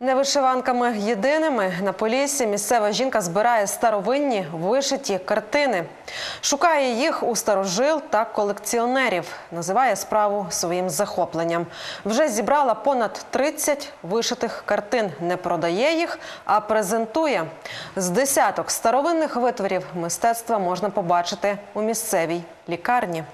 Не вишиванками єдиними на Поліссі місцева жінка збирає старовинні вишиті картини. Шукає їх у старожил та колекціонерів. Називає справу своїм захопленням. Вже зібрала понад 30 вишитих картин. Не продає їх, а презентує. З десяток старовинних витворів мистецтва можна побачити у місцевій лікарні.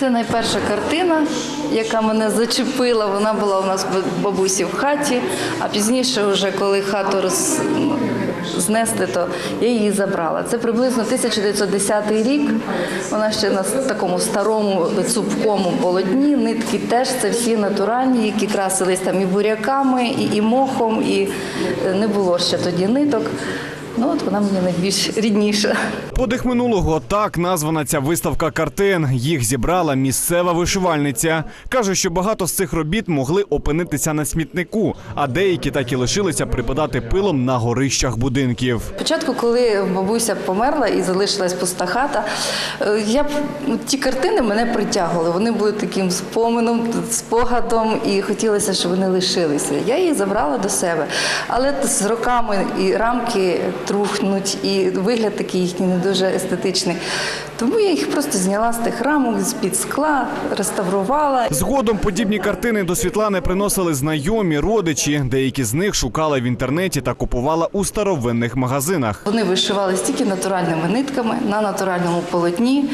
Це найперша картина, яка мене зачепила. Вона була у нас в бабусі в хаті, а пізніше, вже коли хату роз... знесли, то я її забрала. Це приблизно 1910 рік. Вона ще на такому старому цупкому полотні. Нитки теж це всі натуральні, які красились там і буряками, і, і мохом, і е, не було ще тоді ниток. Ну от вона мені найбільш рідніша. Подих минулого так названа ця виставка картин. Їх зібрала місцева вишивальниця. Каже, що багато з цих робіт могли опинитися на смітнику, а деякі так і лишилися припадати пилом на горищах будинків. Спочатку, коли бабуся померла і залишилась пуста хата, е, я ну, ті картини мене притягували. Вони були таким спомином, спогадом, і хотілося, щоб вони лишилися. Я її забрала до себе. Але з роками і рамки трухнуть, і вигляд такий їхній не дуже естетичний. Тому я їх просто зняла з тих рамок, з-під скла, реставрувала. Згодом подібні картини до Світлани приносили знайомі, родичі. Деякі з них шукала в інтернеті та купувала у старовинних магазинах. Вони вишивались тільки натуральними нитками на натуральному полотні.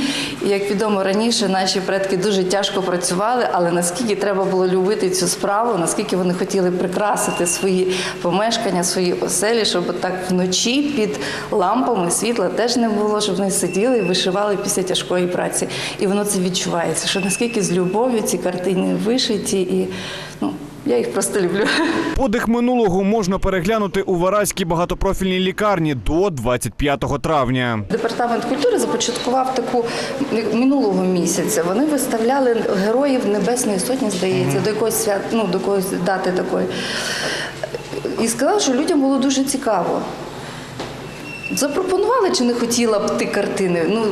І як відомо раніше, наші предки дуже тяжко працювали, але наскільки треба було любити цю справу, наскільки вони хотіли прикрасити свої помешкання, свої оселі, щоб так вночі під лампами світла теж не було, щоб вони сиділи і вишивали після тяжкої праці. І воно це відчувається, що наскільки з любов'ю ці картини вишиті, і ну я їх просто люблю. Подих минулого можна переглянути у Вараській багатопрофільній лікарні до 25 травня. Департамент культури започаткував таку минулого місяця. Вони виставляли героїв Небесної Сотні, здається, до якогось свят, ну, до якоїсь дати такої. І сказали, що людям було дуже цікаво. Запропонували, чи не хотіла б ти картини. Ну,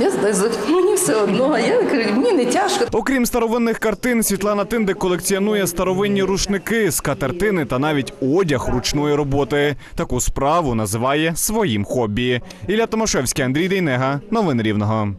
я знаю, мені все одно, а я кажу, мені не тяжко. Окрім старовинних картин, Світлана Тиндик колекціонує старовинні рушники, скатертини та навіть одяг ручної роботи. Таку справу називає своїм хобі. Ілля Томашевський, Андрій Дейнега. Новини Рівного.